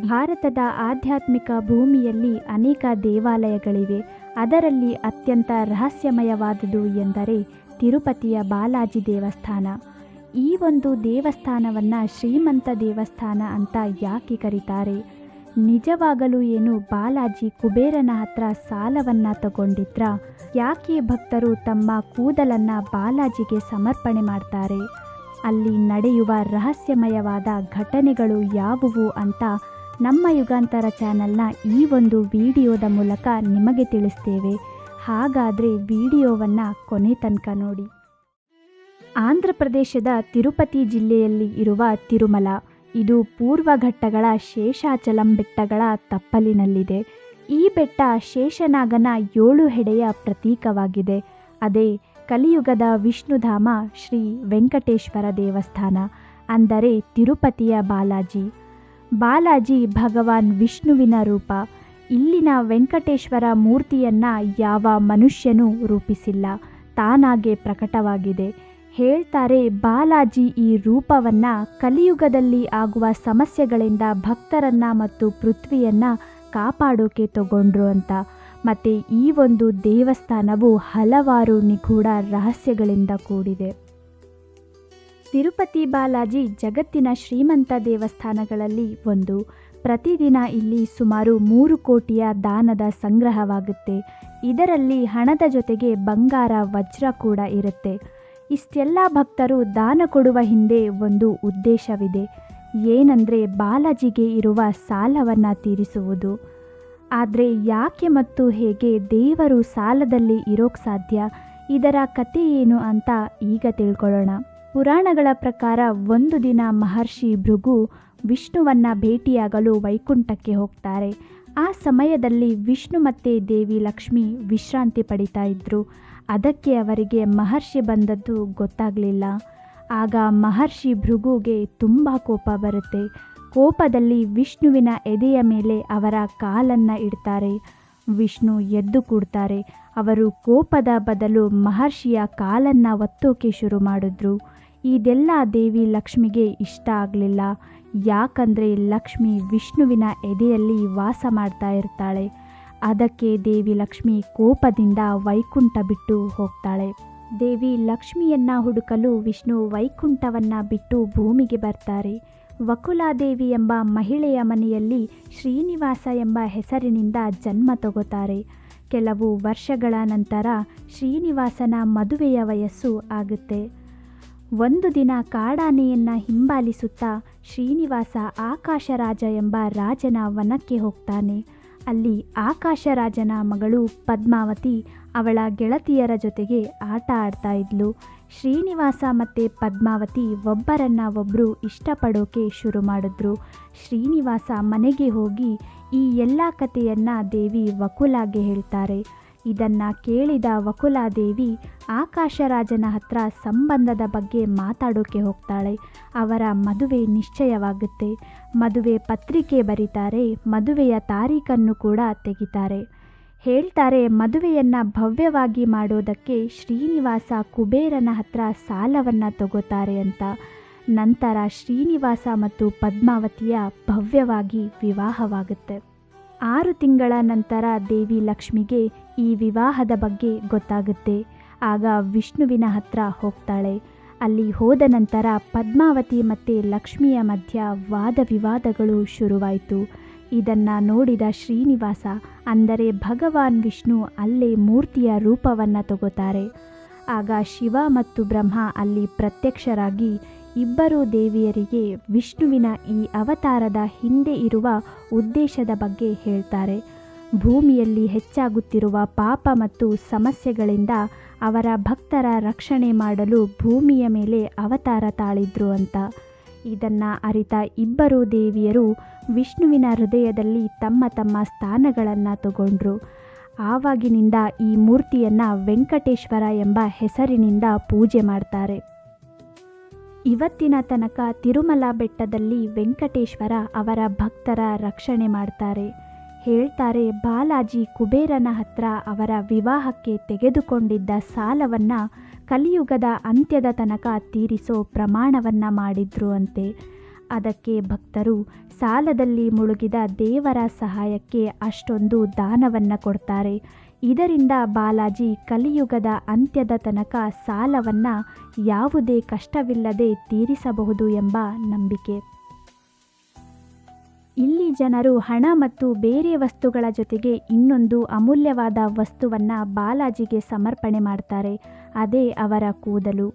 ಭಾರತದ ಆಧ್ಯಾತ್ಮಿಕ ಭೂಮಿಯಲ್ಲಿ ಅನೇಕ ದೇವಾಲಯಗಳಿವೆ. ಅದರಲ್ಲಿ ಅತ್ಯಂತ ರಹಸ್ಯಮಯವಾದುದು ಎಂದರೆ ತಿರುಪತಿಯ ಬಾಲಾಜಿ ದೇವಸ್ಥಾನ. ಈ ಒಂದು ದೇವಸ್ಥಾನವನ್ನು ಶ್ರೀಮಂತ ದೇವಸ್ಥಾನ ಅಂತ ಯಾಕೆ ಕರೀತಾರೆ? ನಿಜವಾಗಲೂ ಏನು ಬಾಲಾಜಿ ಕುಬೇರನ ಹತ್ರ ಸಾಲವನ್ನು ತಗೊಂಡಿದ್ರ? ಯಾಕೆ ಭಕ್ತರು ತಮ್ಮ ಕೂದಲನ್ನು ಬಾಲಾಜಿಗೆ ಸಮರ್ಪಣೆ ಮಾಡ್ತಾರೆ? ಅಲ್ಲಿ ನಡೆಯುವ ರಹಸ್ಯಮಯವಾದ ಘಟನೆಗಳು ಯಾವುವು ಅಂತ ನಮ್ಮ ಯುಗಾಂತರ ಚಾನಲ್ನ ಈ ಒಂದು ವಿಡಿಯೋದ ಮೂಲಕ ನಿಮಗೆ ತಿಳಿಸ್ತೇವೆ. ಹಾಗಾದರೆ ವಿಡಿಯೋವನ್ನು ಕೊನೆ ತನಕ ನೋಡಿ. ಆಂಧ್ರ ಪ್ರದೇಶದ ತಿರುಪತಿ ಜಿಲ್ಲೆಯಲ್ಲಿ ಇರುವ ತಿರುಮಲ, ಇದು ಪೂರ್ವ ಘಟ್ಟಗಳ ಶೇಷಾಚಲಂ ಬೆಟ್ಟಗಳ ತಪ್ಪಲಿನಲ್ಲಿದೆ. ಈ ಬೆಟ್ಟ ಶೇಷನಾಗನ ಏಳು ಹೆಡೆಯ ಪ್ರತೀಕವಾಗಿದೆ. ಅದೇ ಕಲಿಯುಗದ ವಿಷ್ಣುಧಾಮ ಶ್ರೀ ವೆಂಕಟೇಶ್ವರ ದೇವಸ್ಥಾನ, ಅಂದರೆ ತಿರುಪತಿಯ ಬಾಲಾಜಿ. ಬಾಲಾಜಿ ಭಗವಾನ್ ವಿಷ್ಣುವಿನ ರೂಪ. ಇಲ್ಲಿನ ವೆಂಕಟೇಶ್ವರ ಮೂರ್ತಿಯನ್ನ ಯಾವ ಮನುಷ್ಯನೂ ರೂಪಿಸಿಲ್ಲ. ತಾನಾಗೆ ಪ್ರಕಟವಾಗಿದೆ. ಹೇಳ್ತಾರೆ ಬಾಲಾಜಿ ಈ ರೂಪವನ್ನ ಕಲಿಯುಗದಲ್ಲಿ ಆಗುವ ಸಮಸ್ಯೆಗಳಿಂದ ಭಕ್ತರನ್ನ ಮತ್ತು ಪೃಥ್ವಿಯನ್ನು ಕಾಪಾಡೋಕೆ ತಗೊಂಡ್ರು ಅಂತ. ಮತ್ತು ಈ ಒಂದು ದೇವಸ್ಥಾನವು ಹಲವಾರು ನಿಗೂಢ ರಹಸ್ಯಗಳಿಂದ ಕೂಡಿದೆ. ತಿರುಪತಿ ಬಾಲಾಜಿ ಜಗತ್ತಿನ ಶ್ರೀಮಂತ ದೇವಸ್ಥಾನಗಳಲ್ಲಿ ಒಂದು. ಪ್ರತಿದಿನ ಇಲ್ಲಿ ಸುಮಾರು ಮೂರು ಕೋಟಿಯ ದಾನದ ಸಂಗ್ರಹವಾಗುತ್ತೆ. ಇದರಲ್ಲಿ ಹಣದ ಜೊತೆಗೆ ಬಂಗಾರ, ವಜ್ರ ಕೂಡ ಇರುತ್ತೆ. ಇಷ್ಟೆಲ್ಲ ಭಕ್ತರು ದಾನ ಕೊಡುವ ಹಿಂದೆ ಒಂದು ಉದ್ದೇಶವಿದೆ. ಏನಂದರೆ ಬಾಲಾಜಿಗೆ ಇರುವ ಸಾಲವನ್ನು ತೀರಿಸುವುದು. ಆದರೆ ಯಾಕೆ ಮತ್ತು ಹೇಗೆ ದೇವರು ಸಾಲದಲ್ಲಿ ಇರೋಕ್ಕೆ ಸಾಧ್ಯ? ಇದರ ಕಥೆ ಏನು ಅಂತ ಈಗ ತಿಳ್ಕೊಳ್ಳೋಣ. ಪುರಾಣಗಳ ಪ್ರಕಾರ ಒಂದು ದಿನ ಮಹರ್ಷಿ ಭೃಗು ವಿಷ್ಣುವನ್ನ ಭೇಟಿಯಾಗಲು ವೈಕುಂಠಕ್ಕೆ ಹೋಗ್ತಾರೆ. ಆ ಸಮಯದಲ್ಲಿ ವಿಷ್ಣು ಮತ್ತು ದೇವಿ ಲಕ್ಷ್ಮಿ ವಿಶ್ರಾಂತಿ ಪಡಿತಾ ಇದ್ದರು ಅದಕ್ಕೆ ಅವರಿಗೆ ಮಹರ್ಷಿ ಬಂದದ್ದು ಗೊತ್ತಾಗಲಿಲ್ಲ. ಆಗ ಮಹರ್ಷಿ ಭೃಗುಗೆ ತುಂಬ ಕೋಪ ಬರುತ್ತೆ. ಕೋಪದಲ್ಲಿ ವಿಷ್ಣುವಿನ ಎದೆಯ ಮೇಲೆ ಅವರ ಕಾಲನ್ನು ಇಡ್ತಾರೆ. ವಿಷ್ಣು ಎದ್ದು ಕೂಡ್ತಾರೆ. ಅವರು ಕೋಪದ ಬದಲು ಮಹರ್ಷಿಯ ಕಾಲನ್ನು ಒತ್ತೋಕೆ ಶುರು ಮಾಡಿದ್ರು. ಇದೆಲ್ಲ ದೇವಿ ಲಕ್ಷ್ಮಿಗೆ ಇಷ್ಟ ಆಗಲಿಲ್ಲ. ಯಾಕಂದರೆ ಲಕ್ಷ್ಮಿ ವಿಷ್ಣುವಿನ ಎದೆಯಲ್ಲಿ ವಾಸ ಮಾಡ್ತಾ ಇರ್ತಾಳೆ. ಅದಕ್ಕೆ ದೇವಿ ಲಕ್ಷ್ಮಿ ಕೋಪದಿಂದ ವೈಕುಂಠ ಬಿಟ್ಟು ಹೋಗ್ತಾಳೆ. ದೇವಿ ಲಕ್ಷ್ಮಿಯನ್ನ ಹುಡುಕಲು ವಿಷ್ಣು ವೈಕುಂಠವನ್ನು ಬಿಟ್ಟು ಭೂಮಿಗೆ ಬರ್ತಾರೆ. ವಕುಲಾದೇವಿ ಎಂಬ ಮಹಿಳೆಯ ಮನೆಯಲ್ಲಿ ಶ್ರೀನಿವಾಸ ಎಂಬ ಹೆಸರಿನಿಂದ ಜನ್ಮ ತಗೋತಾರೆ. ಕೆಲವು ವರ್ಷಗಳ ನಂತರ ಶ್ರೀನಿವಾಸನ ಮದುವೆಯ ವಯಸ್ಸು ಆಗುತ್ತೆ. ಒಂದು ದಿನ ಕಾಡಾನೆಯನ್ನು ಹಿಂಬಾಲಿಸುತ್ತಾ ಶ್ರೀನಿವಾಸ ಆಕಾಶರಾಜ ಎಂಬ ರಾಜನ ವನಕ್ಕೆ ಹೋಗ್ತಾನೆ. ಅಲ್ಲಿ ಆಕಾಶರಾಜನ ಮಗಳು ಪದ್ಮಾವತಿ ಅವಳ ಗೆಳತಿಯರ ಜೊತೆಗೆ ಆಟ ಆಡ್ತಾ ಇದ್ಲು. ಶ್ರೀನಿವಾಸ ಮತ್ತು ಪದ್ಮಾವತಿ ಒಬ್ಬರನ್ನ ಒಬ್ಬರು ಇಷ್ಟಪಡೋಕೆ ಶುರು ಮಾಡಿದ್ರು. ಶ್ರೀನಿವಾಸ ಮನೆಗೆ ಹೋಗಿ ಈ ಎಲ್ಲ ಕಥೆಯನ್ನು ದೇವಿ ವಕುಲಾಗೆ ಹೇಳ್ತಾರೆ. ಇದನ್ನು ಕೇಳಿದ ವಕುಲಾದೇವಿ ಆಕಾಶರಾಜನ ಹತ್ರ ಸಂಬಂಧದ ಬಗ್ಗೆ ಮಾತಾಡೋಕೆ ಹೋಗ್ತಾಳೆ. ಅವರ ಮದುವೆ ನಿಶ್ಚಯವಾಗುತ್ತೆ. ಮದುವೆ ಪತ್ರಿಕೆ ಬರೀತಾರೆ. ಮದುವೆಯ ತಾರೀಖನ್ನು ಕೂಡ ತೆಗಿತಾರೆ. ಹೇಳ್ತಾರೆ, ಮದುವೆಯನ್ನು ಭವ್ಯವಾಗಿ ಮಾಡೋದಕ್ಕೆ ಶ್ರೀನಿವಾಸ ಕುಬೇರನ ಹತ್ರ ಸಾಲವನ್ನು ತಗೋತಾರೆ ಅಂತ. ನಂತರ ಶ್ರೀನಿವಾಸ ಮತ್ತು ಪದ್ಮಾವತಿಯ ಭವ್ಯವಾಗಿ ವಿವಾಹವಾಗುತ್ತೆ. ಆರು ತಿಂಗಳ ನಂತರ ದೇವಿ ಲಕ್ಷ್ಮಿಗೆ ಈ ವಿವಾಹದ ಬಗ್ಗೆ ಗೊತ್ತಾಗುತ್ತೆ. ಆಗ ವಿಷ್ಣುವಿನ ಹತ್ರ ಹೋಗ್ತಾಳೆ. ಅಲ್ಲಿ ಹೋದ ನಂತರ ಪದ್ಮಾವತಿ ಮತ್ತು ಲಕ್ಷ್ಮಿಯ ಮಧ್ಯ ವಾದ ವಿವಾದಗಳು ಶುರುವಾಯಿತು. ಇದನ್ನು ನೋಡಿದ ಶ್ರೀನಿವಾಸ, ಅಂದರೆ ಭಗವಾನ್ ವಿಷ್ಣು ಅಲ್ಲೇ ಮೂರ್ತಿಯ ರೂಪವನ್ನು ತಗೋತಾರೆ. ಆಗ ಶಿವ ಮತ್ತು ಬ್ರಹ್ಮ ಅಲ್ಲಿ ಪ್ರತ್ಯಕ್ಷರಾಗಿ ಇಬ್ಬರೂ ದೇವಿಯರಿಗೆ ವಿಷ್ಣುವಿನ ಈ ಅವತಾರದ ಹಿಂದೆ ಇರುವ ಉದ್ದೇಶದ ಬಗ್ಗೆ ಹೇಳ್ತಾರೆ. ಭೂಮಿಯಲ್ಲಿ ಹೆಚ್ಚಾಗುತ್ತಿರುವ ಪಾಪ ಮತ್ತು ಸಮಸ್ಯೆಗಳಿಂದ ಅವರ ಭಕ್ತರ ರಕ್ಷಣೆ ಮಾಡಲು ಭೂಮಿಯ ಮೇಲೆ ಅವತಾರ ತಾಳಿದ್ರು ಅಂತ. ಇದನ್ನು ಅರಿತ ಇಬ್ಬರು ದೇವಿಯರು ವಿಷ್ಣುವಿನ ಹೃದಯದಲ್ಲಿ ತಮ್ಮ ತಮ್ಮ ಸ್ಥಾನಗಳನ್ನು ತಗೊಂಡ್ರು. ಆವಾಗಿನಿಂದ ಈ ಮೂರ್ತಿಯನ್ನು ವೆಂಕಟೇಶ್ವರ ಎಂಬ ಹೆಸರಿನಿಂದ ಪೂಜೆ ಮಾಡ್ತಾರೆ. ಇವತ್ತಿನ ತನಕ ತಿರುಮಲ ಬೆಟ್ಟದಲ್ಲಿ ವೆಂಕಟೇಶ್ವರ ಅವರ ಭಕ್ತರ ರಕ್ಷಣೆ ಮಾಡ್ತಾರೆ. ಹೇಳ್ತಾರೆ, ಬಾಲಾಜಿ ಕುಬೇರನ ಹತ್ರ ಅವರ ವಿವಾಹಕ್ಕೆ ತೆಗೆದುಕೊಂಡಿದ್ದ ಸಾಲವನ್ನು ಕಲಿಯುಗದ ಅಂತ್ಯದ ತನಕ ತೀರಿಸೋ ಪ್ರಮಾಣವನ್ನು ಮಾಡಿದ್ರು ಅಂತೆ. ಅದಕ್ಕೆ ಭಕ್ತರು ಸಾಲದಲ್ಲಿ ಮುಳುಗಿದ ದೇವರ ಸಹಾಯಕ್ಕೆ ಅಷ್ಟೊಂದು ದಾನವನ್ನು ಕೊಡ್ತಾರೆ. ಇದರಿಂದ ಬಾಲಾಜಿ ಕಲಿಯುಗದ ಅಂತ್ಯದ ತನಕ ಸಾಲವನ್ನು ಯಾವುದೇ ಕಷ್ಟವಿಲ್ಲದೆ ತೀರಿಸಬಹುದು ಎಂಬ ನಂಬಿಕೆ. ಇಲ್ಲಿ ಜನರು ಹಣ ಮತ್ತು ಬೇರೆ ವಸ್ತುಗಳ ಜೊತೆಗೆ ಇನ್ನೊಂದು ಅಮೂಲ್ಯವಾದ ವಸ್ತುವನ್ನು ಬಾಲಾಜಿಗೆ ಸಮರ್ಪಣೆ ಮಾಡ್ತಾರೆ, ಅದೇ ಅವರ ಕೂದಲು.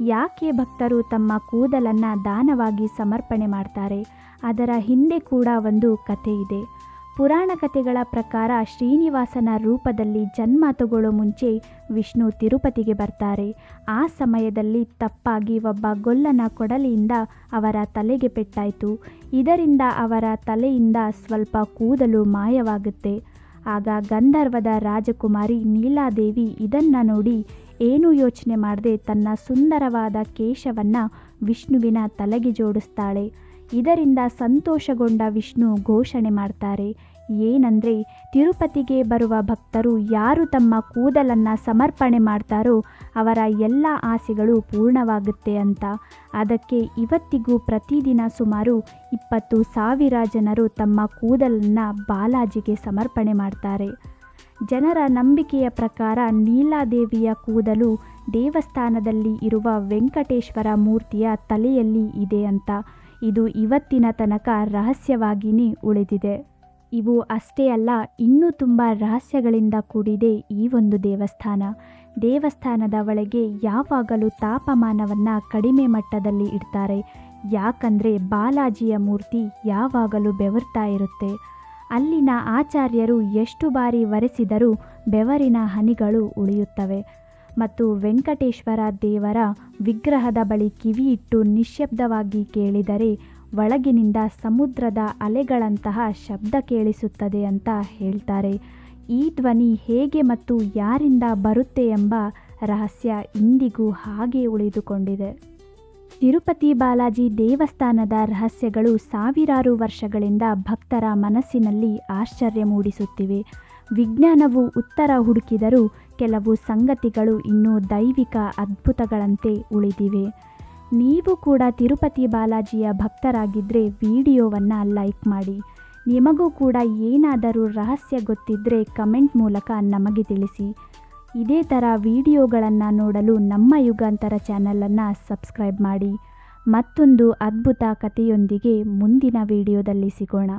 ಯಾಕೆ ಭಕ್ತರು ತಮ್ಮ ಕೂದಲನ್ನು ದಾನವಾಗಿ ಸಮರ್ಪಣೆ ಮಾಡ್ತಾರೆ, ಅದರ ಹಿಂದೆ ಕೂಡ ಒಂದು ಕಥೆ ಇದೆ. ಪುರಾಣ ಕಥೆಗಳ ಪ್ರಕಾರ ಶ್ರೀನಿವಾಸನ ರೂಪದಲ್ಲಿ ಜನ್ಮ ತಗೊಳ್ಳೋ ಮುಂಚೆ ವಿಷ್ಣು ತಿರುಪತಿಗೆ ಬರ್ತಾರೆ. ಆ ಸಮಯದಲ್ಲಿ ತಪ್ಪಾಗಿ ಒಬ್ಬ ಗೊಲ್ಲನ ಕೊಡಲಿಯಿಂದ ಅವರ ತಲೆಗೆ ಪೆಟ್ಟಾಯಿತು. ಇದರಿಂದ ಅವರ ತಲೆಯಿಂದ ಸ್ವಲ್ಪ ಕೂದಲು ಮಾಯವಾಗುತ್ತೆ. ಆಗ ಗಂಧರ್ವದ ರಾಜಕುಮಾರಿ ನೀಲಾದೇವಿ ಇದನ್ನು ನೋಡಿ ಏನೂ ಯೋಚನೆ ಮಾಡದೆ ತನ್ನ ಸುಂದರವಾದ ಕೇಶವನ್ನು ವಿಷ್ಣುವಿನ ತಲೆಗೆ ಜೋಡಿಸ್ತಾಳೆ. ಇದರಿಂದ ಸಂತೋಷಗೊಂಡ ವಿಷ್ಣು ಘೋಷಣೆ ಮಾಡ್ತಾರೆ. ಏನಂದರೆ, ತಿರುಪತಿಗೆ ಬರುವ ಭಕ್ತರು ಯಾರು ತಮ್ಮ ಕೂದಲನ್ನು ಸಮರ್ಪಣೆ ಮಾಡ್ತಾರೋ ಅವರ ಎಲ್ಲ ಆಸೆಗಳು ಪೂರ್ಣವಾಗುತ್ತೆ ಅಂತ. ಅದಕ್ಕೆ ಇವತ್ತಿಗೂ ಪ್ರತಿದಿನ ಸುಮಾರು ಇಪ್ಪತ್ತು ಸಾವಿರ ಜನರು ತಮ್ಮ ಕೂದಲನ್ನು ಬಾಲಾಜಿಗೆ ಸಮರ್ಪಣೆ ಮಾಡ್ತಾರೆ. ಜನರ ನಂಬಿಕೆಯ ಪ್ರಕಾರ ನೀಲಾದೇವಿಯ ಕೂದಲು ದೇವಸ್ಥಾನದಲ್ಲಿ ಇರುವ ವೆಂಕಟೇಶ್ವರ ಮೂರ್ತಿಯ ತಲೆಯಲ್ಲಿ ಇದೆ ಅಂತ. ಇದು ಇವತ್ತಿನ ತನಕ ರಹಸ್ಯವಾಗಿಯೇ ಉಳಿದಿದೆ. ಇವು ಅಷ್ಟೇ ಅಲ್ಲ, ಇನ್ನೂ ತುಂಬ ರಹಸ್ಯಗಳಿಂದ ಕೂಡಿದೆ ಈ ಒಂದು ದೇವಸ್ಥಾನ. ದೇವಸ್ಥಾನದ ಒಳಗೆ ಯಾವಾಗಲೂ ತಾಪಮಾನವನ್ನು ಕಡಿಮೆ ಮಟ್ಟದಲ್ಲಿ ಇಡ್ತಾರೆ. ಯಾಕಂದರೆ ಬಾಲಾಜಿಯ ಮೂರ್ತಿ ಯಾವಾಗಲೂ ಬೆವರ್ತಾ ಇರುತ್ತೆ. ಅಲ್ಲಿನ ಆಚಾರ್ಯರು ಎಷ್ಟು ಬಾರಿ ಒರೆಸಿದರೂ ಬೆವರಿನ ಹನಿಗಳು ಉಳಿಯುತ್ತವೆ. ಮತ್ತು ವೆಂಕಟೇಶ್ವರ ದೇವರ ವಿಗ್ರಹದ ಬಳಿ ಕಿವಿಯಿಟ್ಟು ನಿಶ್ಶಬ್ದವಾಗಿ ಕೇಳಿದರೆ, ಒಳಗಿನಿಂದ ಸಮುದ್ರದ ಅಲೆಗಳಂತಹ ಶಬ್ದ ಕೇಳಿಸುತ್ತದೆ ಅಂತ ಹೇಳ್ತಾರೆ. ಈ ಧ್ವನಿ ಹೇಗೆ ಮತ್ತು ಯಾರಿಂದ ಬರುತ್ತೆ ಎಂಬ ರಹಸ್ಯ ಇಂದಿಗೂ ಹಾಗೆ ಉಳಿದುಕೊಂಡಿದೆ. ತಿರುಪತಿ ಬಾಲಾಜಿ ದೇವಸ್ಥಾನದ ರಹಸ್ಯಗಳು ಸಾವಿರಾರು ವರ್ಷಗಳಿಂದ ಭಕ್ತರ ಮನಸ್ಸಿನಲ್ಲಿ ಆಶ್ಚರ್ಯ ಮೂಡಿಸುತ್ತಿವೆ. ವಿಜ್ಞಾನವು ಉತ್ತರ ಹುಡುಕಿದರೂ ಕೆಲವು ಸಂಗತಿಗಳು ಇನ್ನೂ ದೈವಿಕ ಅದ್ಭುತಗಳಂತೆ ಉಳಿದಿವೆ. ನೀವು ಕೂಡ ತಿರುಪತಿ ಬಾಲಾಜಿಯ ಭಕ್ತರಾಗಿದ್ದರೆ ವಿಡಿಯೋವನ್ನು ಲೈಕ್ ಮಾಡಿ. ನಿಮಗೂ ಕೂಡ ಏನಾದರೂ ರಹಸ್ಯ ಗೊತ್ತಿದ್ದರೆ ಕಮೆಂಟ್ ಮೂಲಕ ನಮಗೆ ತಿಳಿಸಿ. ಇದೇ ಥರ ವಿಡಿಯೋಗಳನ್ನು ನೋಡಲು ನಮ್ಮ ಯುಗಾಂತರ ಚಾನಲನ್ನು ಸಬ್ಸ್ಕ್ರೈಬ್ ಮಾಡಿ. ಮತ್ತೊಂದು ಅದ್ಭುತ ಕಥೆಯೊಂದಿಗೆ ಮುಂದಿನ ವಿಡಿಯೋದಲ್ಲಿ ಸಿಗೋಣ.